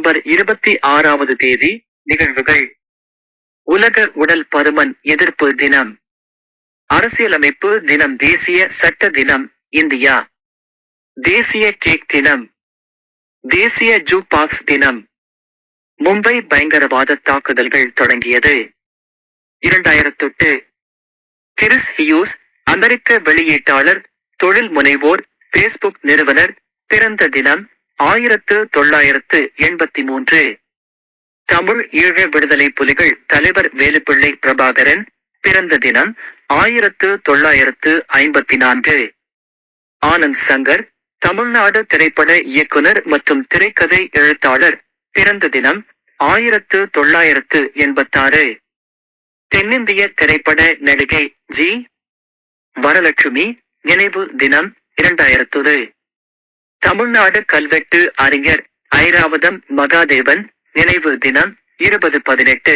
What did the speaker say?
December இருபத்தி ஆறாவது தேதி நிகழ்வுகள். உலக உடல் பருமன் எதிர்ப்பு தினம். அரசியலமைப்பு தினம் தேசிய சட்ட தினம் இந்தியா. தேசிய கேக் தினம். தேசிய ஜூ பாக்ஸ் தினம். மும்பை பயங்கரவாத தாக்குதல்கள் தொடங்கியது. இரண்டாயிரத்தெட்டு. கிறிஸ் ஹியூஸ் அமெரிக்க வெளியீட்டாளர் தொழில் முனைவோர் பேஸ்புக் நிறுவனர் பிறந்த தினம். ஆயிரத்து தொள்ளாயிரத்து எண்பத்தி மூன்று. தமிழ் ஈழ விடுதலை புலிகள் தலைவர் வேலுப்பிள்ளை பிரபாகரன் பிறந்த தினம் ஆயிரத்து தொள்ளாயிரத்து ஐம்பத்தி நான்கு. ஆனந்த் சங்கர் தமிழ்நாடு திரைப்பட இயக்குனர் மற்றும் திரைக்கதை எழுத்தாளர் பிறந்த தினம் ஆயிரத்து தொள்ளாயிரத்து எண்பத்தாறு. தென்னிந்திய திரைப்பட நடிகை ஜி. வரலட்சுமி நினைவு தினம் இரண்டாயிரத்து தமிழ்நாடு கல்வெட்டு அறிஞர் ஐராவதம் மகாதேவன் நினைவு தினம் இருபது பதினெட்டு.